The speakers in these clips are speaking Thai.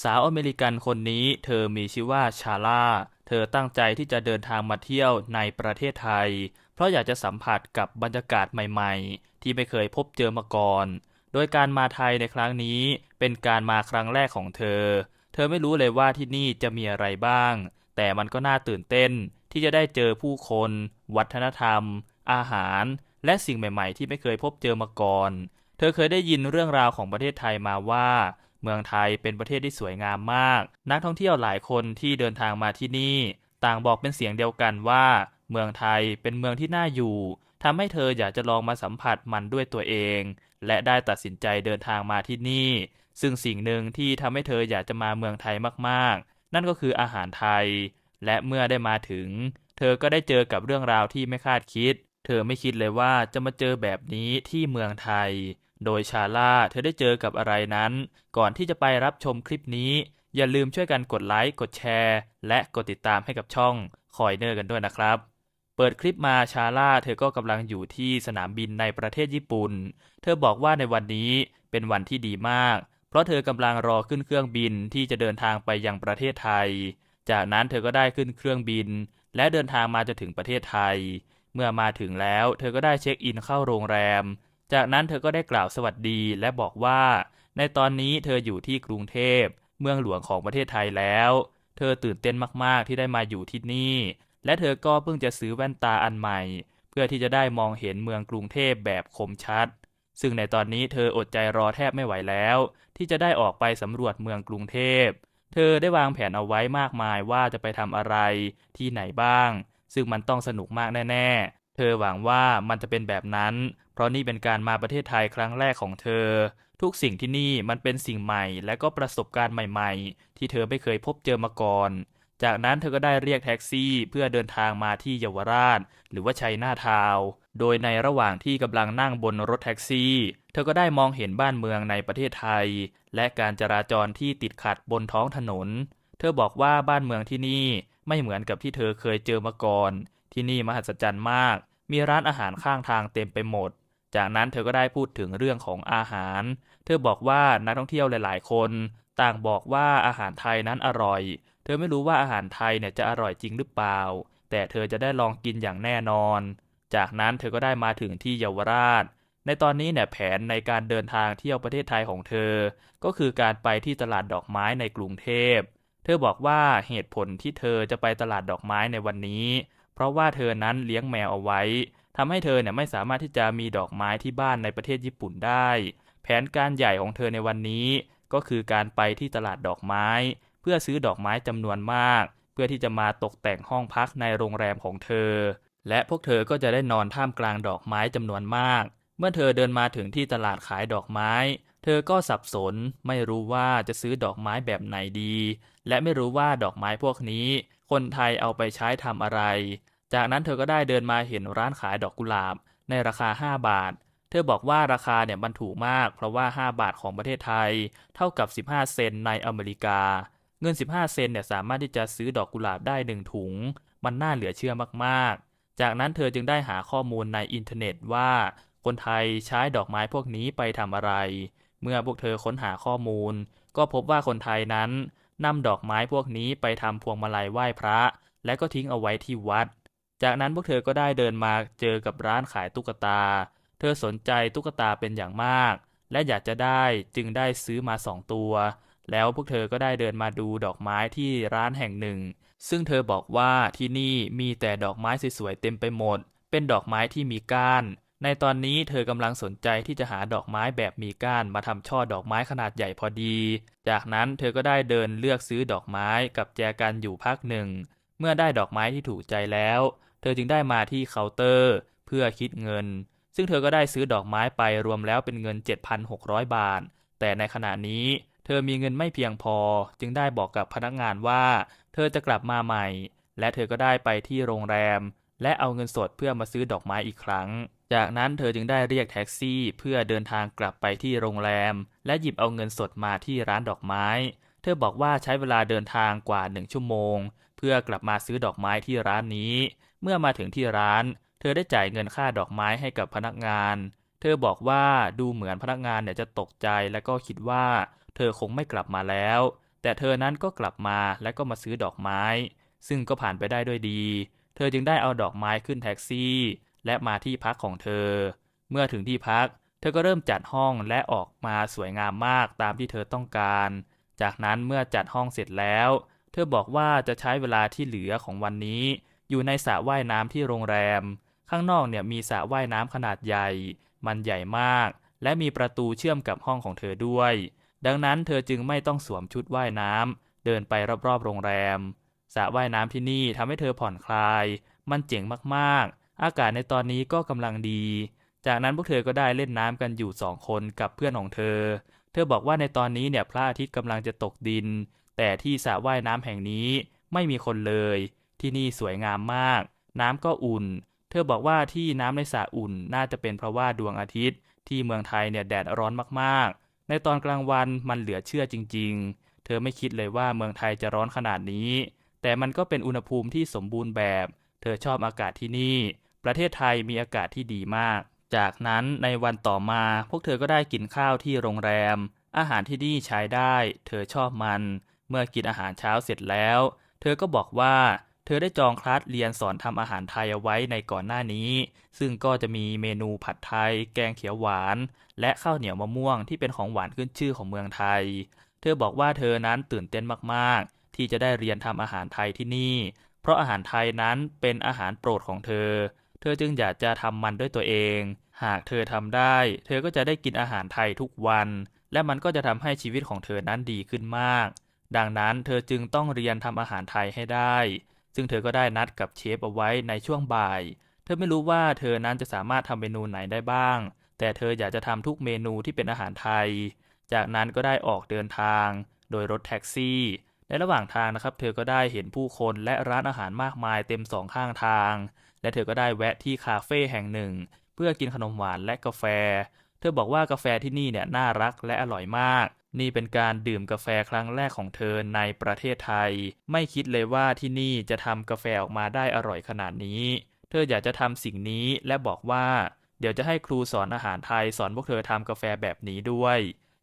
สาวอเมริกันคนนี้เธอมีชื่อว่าชาร่า เธอตั้งใจที่จะเดินทางมาเที่ยวในประเทศไทย เพราะอยากจะสัมผัสกับบรรยากาศใหม่ๆ ที่ไม่เคยพบเจอมาก่อน โดยการมาไทยในครั้งนี้เป็นการมาครั้งแรกของเธอ เธอไม่รู้เลยว่าที่นี่จะมีอะไรบ้าง แต่มันก็น่าตื่นเต้นที่จะได้เจอผู้คน วัฒนธรรม อาหาร และสิ่งใหม่ ๆ ที่ไม่เคยพบเจอมาก่อน เธอเคยได้ยินเรื่องราวของประเทศไทยมาว่า เมืองไทยเป็นประเทศที่สวยงามมาก นักท่องเที่ยวหลายคนที่เดินทางมาที่นี่ ต่างบอกเป็นเสียงเดียวกันว่า เมืองไทยเป็นเมืองที่น่าอยู่ทำให้เธออยากจะลองมาสัมผัสมันด้วยตัวเอง และได้ตัดสินใจเดินทางมาที่นี่ ซึ่งสิ่งหนึ่งที่ทำให้เธออยากจะมาเมืองไทยมากๆ นั่นก็คืออาหารไทย และเมื่อได้มาถึง เธอก็ได้เจอกับเรื่องราวที่ไม่คาดคิด เธอไม่คิดเลยว่าจะมาเจอแบบนี้ที่เมืองไทย โดยชาล่าเธอได้เจอกับอะไรนั้น ก่อนที่จะไปรับชมคลิปนี้ อย่าลืมช่วยกันกดไลค์กดแชร์ และกดติดตามให้กับช่องคอยเนอร์กันด้วยนะครับ เปิดคลิปมาชาล่าเธอก็กำลังอยู่ที่สนามบินในประเทศญี่ปุ่น เธอบอกว่าในวันนี้เป็นวันที่ดีมาก เพราะเธอกำลังรอขึ้นเครื่องบินที่จะเดินทางไปยังประเทศไทย จากนั้นเธอก็ได้ขึ้นเครื่องบิน และเดินทางมาจนถึงประเทศไทย เมื่อมาถึงแล้ว เธอก็ได้เช็คอินเข้าโรงแรม จากนั้นเธอก็ได้กล่าวสวัสดีและบอกว่า ในตอนนี้เธออยู่ที่กรุงเทพ เมืองหลวงของประเทศไทยแล้ว เธอตื่นเต้นมากๆที่ได้มาอยู่ที่นี่ และเธอก็เพิ่งจะซื้อแว่นตาอันใหม่ เพื่อที่จะได้มองเห็นเมืองกรุงเทพแบบคมชัด ซึ่งในตอนนี้เธออดใจรอแทบไม่ไหวแล้ว ที่จะได้ออกไปสำรวจเมืองกรุงเทพ เธอได้วางแผนเอาไว้มากมายว่าจะไปทำอะไรที่ไหนบ้าง ซึ่งมันต้องสนุกมากแน่ๆ เธอหวังว่ามันจะเป็นแบบนั้น เพราะนี่เป็นการมาประเทศไทยครั้งแรกของเธอ ทุกสิ่งที่นี่มันเป็นสิ่งใหม่ และก็ประสบการณ์ใหม่ ๆ ที่เธอไม่เคยพบเจอมาก่อน จากนั้นเธอก็ได้เรียกแท็กซี่เพื่อเดินทางมาที่เยาวราช หรือว่าชัยนาทาว โดยในระหว่างที่กำลังนั่งบนรถแท็กซี่ เธอก็ได้มองเห็นบ้านเมืองในประเทศไทย และการจราจรที่ติดขัดบนท้องถนน เธอบอกว่าบ้านเมืองที่นี่ไม่เหมือนกับที่เธอเคยเจอมาก่อน ที่นี่มหัศจรรย์มาก มีร้านอาหารข้างทางเต็มไปหมด จากนั้นเธอก็ได้พูดถึงเรื่องของอาหาร เธอบอกว่านักท่องเที่ยวหลาย ๆ คน ต่างบอกว่าอาหารไทยนั้นอร่อย เธอไม่รู้ว่าอาหารไทยเนี่ยจะอร่อยจริงหรือเปล่า แต่เธอจะได้ลองกินอย่างแน่นอน จากนั้นเธอก็ได้มาถึงที่เยาวราช ในตอนนี้เนี่ยแผนในการเดินทางเที่ยวประเทศไทยของเธอ ก็คือการไปที่ตลาดดอกไม้ในกรุงเทพเธอบอกว่าเหตุผลที่เธอจะไปตลาดดอกไม้ในวันนี้ เพราะว่าเธอนั้นเลี้ยงแมวเอาไว้ทำให้เธอเนี่ยไม่สามารถที่จะมีดอกไม้ที่บ้านในประเทศญี่ปุ่นได้ แผนการใหญ่ของเธอในวันนี้ ก็คือการไปที่ตลาดดอกไม้ เพื่อซื้อดอกไม้จำนวนมาก เพื่อที่จะมาตกแต่งห้องพักในโรงแรมของเธอ และพวกเธอก็จะได้นอนท่ามกลางดอกไม้จำนวนมาก เมื่อเธอเดินมาถึงที่ตลาดขายดอกไม้เธอก็สับสนไม่รู้ว่าจะซื้อดอกไม้แบบไหนดี และไม่รู้ว่าดอกไม้พวกนี้ คนไทยเอาไปใช้ทำอะไร จากนั้นเธอก็ได้เดินมาเห็นร้านขายดอกกุหลาบ ในราคา 5 บาท เธอบอกว่าราคาเนี่ยมันถูกมาก เพราะว่า 5 บาทของประเทศไทย เท่ากับ 15 เซนในอเมริกา เงิน 15 เซนเนี่ยสามารถที่จะซื้อดอกกุหลาบได้หนึ่งถุง มันน่าเหลือเชื่อมากๆ จากนั้นเธอจึงได้หาข้อมูลในอินเทอร์เน็ตว่า คนไทยใช้ดอกไม้พวกนี้ไปทำอะไร เมื่อพวกเธอค้นหาข้อมูล ก็พบว่าคนไทยนั้น นำดอกไม้พวกนี้ไปทำพวงมาลัยไหว้พระ และก็ทิ้งเอาไว้ที่วัด จากนั้นพวกเธอก็ได้เดินมาเจอกับร้านขายตุ๊กตา เธอสนใจตุ๊กตาเป็นอย่างมาก และอยากจะได้จึงได้ซื้อมาสองตัว แล้วพวกเธอก็ได้เดินมาดูดอกไม้ที่ร้านแห่งหนึ่ง ซึ่งเธอบอกว่าที่นี่มีแต่ดอกไม้สวยๆเต็มไปหมด เป็นดอกไม้ที่มีก้าน ในตอนนี้เธอกำลังสนใจที่จะหาดอกไม้แบบมีก้านมาทำช่อดอกไม้ขนาดใหญ่พอดี จากนั้นเธอก็ได้เดินเลือกซื้อดอกไม้กับแจกันอยู่พักหนึ่ง เมื่อได้ดอกไม้ที่ถูกใจแล้ว เธอจึงได้มาที่เคาน์เตอร์ เพื่อคิดเงิน ซึ่งเธอก็ได้ซื้อดอกไม้ไปรวมแล้วเป็นเงิน 7,600 บาท แต่ในขณะนี้ เธอมีเงินไม่เพียงพอ จึงได้บอกกับพนักงานว่า เธอจะกลับมาใหม่ และเธอก็ได้ไปที่โรงแรม และเอาเงินสดเพื่อมาซื้อดอกไม้อีกครั้ง จากนั้นเธอจึงได้เรียกแท็กซี่เพื่อเดินทางกลับไปที่โรงแรม และหยิบเอาเงินสดมาที่ร้านดอกไม้ เธอบอกว่าใช้เวลาเดินทางกว่าหนึ่งชั่วโมง เพื่อกลับมาซื้อดอกไม้ที่ร้านนี้ เมื่อมาถึงที่ร้าน เธอได้จ่ายเงินค่าดอกไม้ให้กับพนักงาน เธอบอกว่าดูเหมือนพนักงานเนี่ยจะตกใจและก็คิดว่า เธอคงไม่กลับมาแล้ว แต่เธอนั้นก็กลับมาและก็มาซื้อดอกไม้ ซึ่งก็ผ่านไปได้ด้วยดี เธอจึงได้เอาดอกไม้ขึ้นแท็กซี่ และมาที่พักของเธอ เมื่อถึงที่พัก เธอก็เริ่มจัดห้องและออกมาสวยงามมากตามที่เธอต้องการ จากนั้นเมื่อจัดห้องเสร็จแล้ว เธอบอกว่าจะใช้เวลาที่เหลือของวันนี้ อยู่ในสระว่ายน้ำที่โรงแรม ข้างนอกเนี่ยมีสระว่ายน้ำขนาดใหญ่ มันใหญ่มาก และมีประตูเชื่อมกับห้องของเธอด้วย ดังนั้นเธอจึงไม่ต้องสวมชุดว่ายน้ำเดินไปรอบๆโรงแรมสระว่ายน้ำที่นี่ทำให้เธอผ่อนคลาย มันเจ๋งมากๆ อากาศในตอนนี้ก็กำลังดี จากนั้นพวกเธอก็ได้เล่นน้ำกันอยู่สองคนกับเพื่อนของเธอ เธอบอกว่าในตอนนี้เนี่ยพระอาทิตย์กำลังจะตกดิน แต่ที่สระว่ายน้ำแห่งนี้ไม่มีคนเลย ที่นี่สวยงามมาก น้ำก็อุ่น เธอบอกว่าที่น้ำในสระอุ่นน่าจะเป็นเพราะว่าดวงอาทิตย์ ที่เมืองไทยเนี่ยแดดร้อนมากๆ ในตอนกลางวันมันเหลือเชื่อจริง ๆ เธอไม่คิดเลยว่าเมืองไทยจะร้อนขนาดนี้ แต่มันก็เป็นอุณหภูมิที่สมบูรณ์แบบ เธอชอบอากาศที่นี่ ประเทศไทยมีอากาศที่ดีมาก จากนั้นในวันต่อมาพวกเธอก็ได้กินข้าวที่โรงแรม อาหารที่นี่ใช้ได้ เธอชอบมัน เมื่อกินอาหารเช้าเสร็จแล้ว เธอก็บอกว่าเธอได้จองคลาสเรียนสอนทำอาหารไทยเอาไว้ในก่อนหน้านี้ ซึ่งก็จะมีเมนูผัดไทย แกงเขียวหวาน และข้าวเหนียวมะม่วงที่เป็นของหวานขึ้นชื่อของเมืองไทย เธอบอกว่าเธอนั้นตื่นเต้นมาก ๆ ที่จะได้เรียนทำอาหารไทยที่นี่ เพราะอาหารไทยนั้นเป็นอาหารโปรดของเธอ เธอจึงอยากจะทำมันด้วยตัวเอง หากเธอทำได้ เธอก็จะได้กินอาหารไทยทุกวัน และมันก็จะทำให้ชีวิตของเธอนั้นดีขึ้นมาก ดังนั้นเธอจึงต้องเรียนทำอาหารไทยให้ได้ ซึ่งเธอก็ได้นัดกับเชฟเอาไว้ในช่วงบ่าย เธอไม่รู้ว่าเธอนั้นจะสามารถทำเมนูไหนได้บ้าง แต่เธออยากจะทำทุกเมนูที่เป็นอาหารไทย จากนั้นก็ได้ออกเดินทาง โดยรถแท็กซี่ ในระหว่างทางนะครับ เธอก็ได้เห็นผู้คนและร้านอาหารมากมายเต็มสองข้างทาง และเธอก็ได้แวะที่คาเฟ่แห่งหนึ่ง เพื่อกินขนมหวานและกาแฟ เธอบอกว่ากาแฟที่นี่เนี่ยน่ารักและอร่อยมาก นี่เป็นการดื่มกาแฟครั้งแรกของเธอในประเทศไทย ไม่คิดเลยว่าที่นี่จะทำกาแฟออกมาได้อร่อยขนาดนี้ เธออยากจะทำสิ่งนี้และบอกว่า เดี๋ยวจะให้ครูสอนอาหารไทยสอนพวกเธอทำกาแฟแบบนี้ด้วย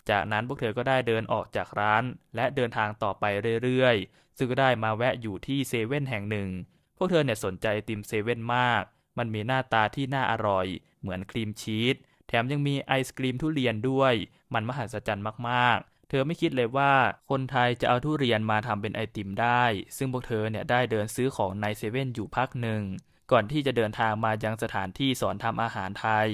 จากนั้นพวกเธอก็ได้เดินออกจากร้าน และเดินทางต่อไปเรื่อยๆ ซึ่งก็ได้มาแวะอยู่ที่เซเว่นแห่งหนึ่ง พวกเธอเนี่ยสนใจติมเซเว่นมาก มันมีหน้าตาที่น่าอร่อย เหมือนครีมชีส แถมยังมีไอศกรีมทุเรียนด้วย มันมหัศจรรย์มากๆ เธอไม่คิดเลยว่าคนไทยจะเอาทุเรียนมาทำเป็นไอติมได้ ซึ่งพวกเธอเนี่ยได้เดินซื้อของในเซเว่นอยู่พักหนึ่ง ก่อนที่จะเดินทางมายังสถานที่สอนทำอาหารไทย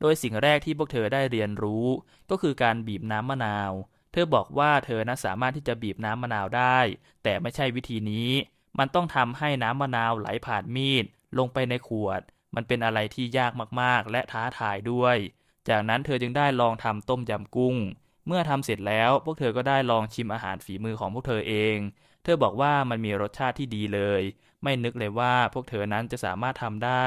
โดยสิ่งแรกที่พวกเธอได้เรียนรู้ ก็คือการบีบน้ำมะนาว เธอบอกว่าเธอนะสามารถที่จะบีบน้ำมะนาวได้ แต่ไม่ใช่วิธีนี้ มันต้องทำให้น้ำมะนาวไหลผ่านมีด ลงไปในขวด มันเป็นอะไรที่ยากมากๆ และท้าทายด้วย จากนั้นเธอจึงได้ลองทำต้มยำกุ้ง เมื่อทำเสร็จแล้วพวกเธอก็ได้ลองชิมอาหารฝีมือของพวกเธอเอง เธอบอกว่ามันมีรสชาติที่ดีเลย ไม่นึกเลยว่าพวกเธอนั้นจะสามารถทำได้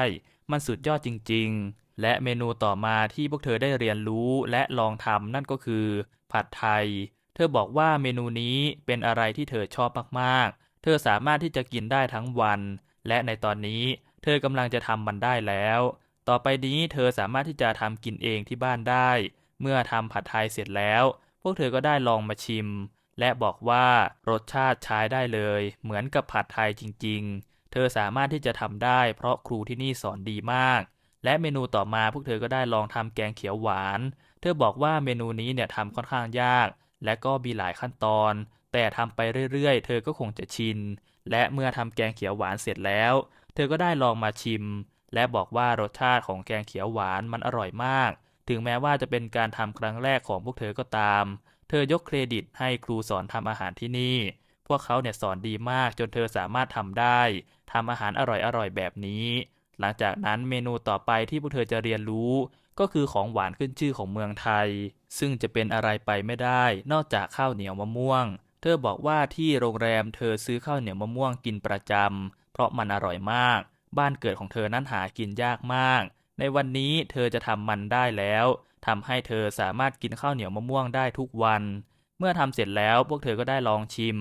มันสุดยอดจริง ๆ และเมนูต่อมาที่พวกเธอได้เรียนรู้และลองทำนั่นก็คือ ผัดไทย เธอบอกว่าเมนูนี้เป็นอะไรที่เธอชอบมากๆ เธอสามารถที่จะกินได้ทั้งวัน และในตอนนี้เธอกำลังจะทำมันได้แล้ว ต่อไปนี้เธอสามารถที่จะทำกินเองที่บ้านได้ เมื่อทำผัดไทยเสร็จแล้ว พวกเธอก็ได้ลองมาชิม และบอกว่ารสชาติใช้ได้เลย เหมือนกับผัดไทยจริง ๆ เธอสามารถที่จะทำได้เพราะครูที่นี่สอนดีมาก และเมนูต่อมาพวกเธอก็ได้ลองทำแกงเขียวหวาน เธอบอกว่าเมนูนี้เนี่ยทำค่อนข้างยาก และก็มีหลายขั้นตอน แต่ทำไปเรื่อยๆ เธอก็คงจะชิน และเมื่อทำแกงเขียวหวานเสร็จแล้ว เธอก็ได้ลองมาชิม และบอกว่ารสชาติของแกงเขียวหวานมันอร่อยมาก ถึงแม้ว่าจะเป็นการทำครั้งแรกของพวกเธอก็ตาม เธอยกเครดิตให้ครูสอนทำอาหารที่นี่ พวกเขาเนี่ยสอนดีมากจนเธอสามารถทำได้ทำอาหารอร่อยๆแบบนี้ หลังจากนั้นเมนูต่อไปที่พวกเธอจะเรียนรู้ ก็คือของหวานขึ้นชื่อของเมืองไทย ซึ่งจะเป็นอะไรไปไม่ได้ นอกจากข้าวเหนียวมะม่วง เธอบอกว่าที่โรงแรมเธอซื้อข้าวเหนียวมะม่วงกินประจำเพราะมันอร่อยมาก บ้านเกิดของเธอนั้นหากินยากมาก ในวันนี้เธอจะทำมันได้แล้วทำให้เธอสามารถกินข้าวเหนียวมะม่วงได้ทุกวัน เมื่อทำเสร็จแล้วพวกเธอก็ได้ลองชิม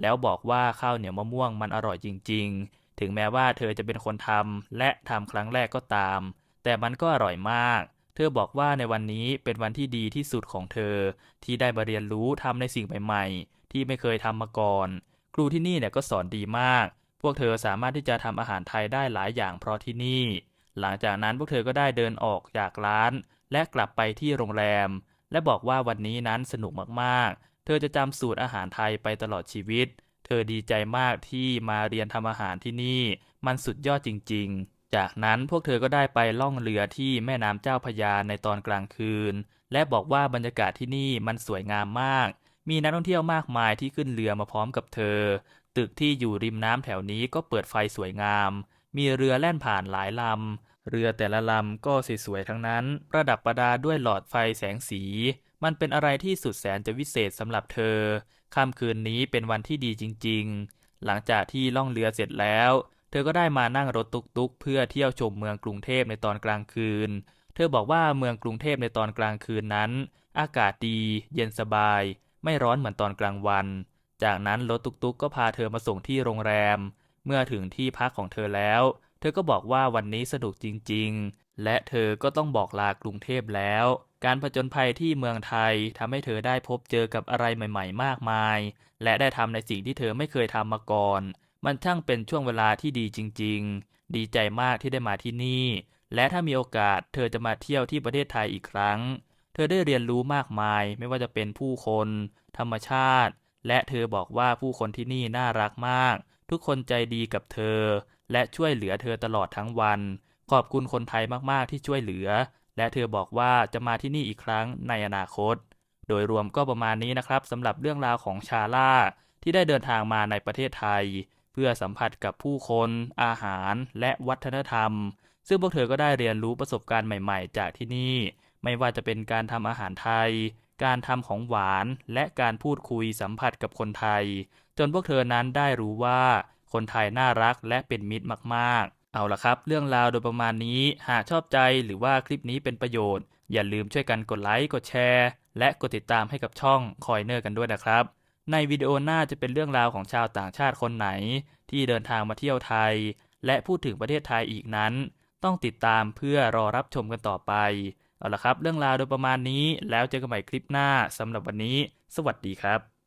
แล้วบอกว่าข้าวเหนียวมะม่วงมันอร่อยจริง ๆ ถึงแม้ว่าเธอจะเป็นคนทำและทำครั้งแรกก็ตาม แต่มันก็อร่อยมาก เธอบอกว่าในวันนี้เป็นวันที่ดีที่สุดของเธอ ที่ได้มาเรียนรู้ทำในสิ่งใหม่ๆ ที่ไม่เคยทำมาก่อน ครูที่นี่เนี่ยก็สอนดีมาก พวกเธอสามารถที่จะทำอาหารไทยได้หลายอย่างเพราะที่นี่ หลังจากนั้นพวกเธอก็ได้เดินออกจากร้าน และกลับไปที่โรงแรม และบอกว่าวันนี้นั้นสนุกมากๆ เธอจะจำสูตรอาหารไทยไปตลอดชีวิต เธอดีใจมากที่มาเรียนทำอาหารที่นี่ มันสุดยอดจริง ๆ จากนั้นพวกเธอก็ได้ไปล่องเรือที่แม่น้ำเจ้าพยาในตอนกลางคืน และบอกว่าบรรยากาศที่นี่มันสวยงามมาก มีนักท่องเที่ยวมากมายที่ขึ้นเรือมาพร้อมกับเธอ ตึกที่อยู่ริมน้ำแถวนี้ก็เปิดไฟสวยงาม มีเรือแล่นผ่านหลายลำ เรือแต่ละลำก็สวยๆทั้งนั้น ประดับประดาด้วยหลอดไฟแสงสี มันเป็นอะไรที่สุดแสนจะวิเศษสำหรับเธอ ค่ำคืนนี้เป็นวันที่ดีจริงๆ หลังจากที่ล่องเรือเสร็จแล้ว เธอก็ได้มานั่งรถตุกๆ เพื่อเที่ยวชมเมืองกรุงเทพในตอนกลางคืน เธอบอกว่าเมืองกรุงเทพในตอนกลางคืนนั้น อากาศดี เย็นสบาย ไม่ร้อนเหมือนตอนกลางวัน จากนั้นรถตุกๆ ก็พาเธอมาส่งที่โรงแรม เมื่อถึงที่พักของเธอแล้ว เธอก็บอกว่าวันนี้สนุกจริง ๆ และเธอก็ต้องบอกลากรุงเทพแล้ว การผจญภัยที่เมืองไทยทำให้เธอได้พบเจอกับอะไรใหม่ ๆ มากมาย และได้ทำในสิ่งที่เธอไม่เคยทำมาก่อน มันช่างเป็นช่วงเวลาที่ดีจริง ๆ ดีใจมากที่ได้มาที่นี่ และถ้ามีโอกาสเธอจะมาเที่ยวที่ประเทศไทยอีกครั้ง เธอได้เรียนรู้มากมาย ไม่ว่าจะเป็นผู้คน ธรรมชาติ และเธอบอกว่าผู้คนที่นี่น่ารักมาก ทุกคนใจดีกับเธอ และช่วยเหลือเธอตลอดทั้งวัน ขอบคุณคนไทยมากๆที่ช่วยเหลือ และเธอบอกว่าจะมาที่นี่อีกครั้งในอนาคต โดยรวมก็ประมาณนี้นะครับสำหรับเรื่องราวของชาล่า ที่ได้เดินทางมาในประเทศไทย เพื่อสัมผัสกับผู้คน อาหาร และวัฒนธรรม ซึ่งพวกเธอก็ได้เรียนรู้ประสบการณ์ใหม่ๆ จากที่นี่ ไม่ว่าจะเป็นการทำอาหารไทย การทำของหวาน และการพูดคุยสัมผัสกับคนไทย จนพวกเธอนั้นได้รู้ว่า คนไทยน่ารักและเป็นมิตรมากๆ เอาละครับ เรื่องราวโดยประมาณนี้หากชอบใจหรือว่าคลิปนี้เป็นประโยชน์ อย่าลืมช่วยกันกดไลค์กดแชร์ และกดติดตามให้กับช่องคอยเนอร์กันด้วยนะครับ ในวิดีโอหน้าจะเป็นเรื่องราวของชาวต่างชาติคนไหน ที่เดินทางมาเที่ยวไทย และพูดถึงประเทศไทยอีกนั้น ต้องติดตามเพื่อรอรับชมกันต่อไปเอาละครับ เรื่องราวโดยประมาณนี้แล้วเจอกันใหม่คลิปหน้าสำหรับวันนี้ สวัสดีครับ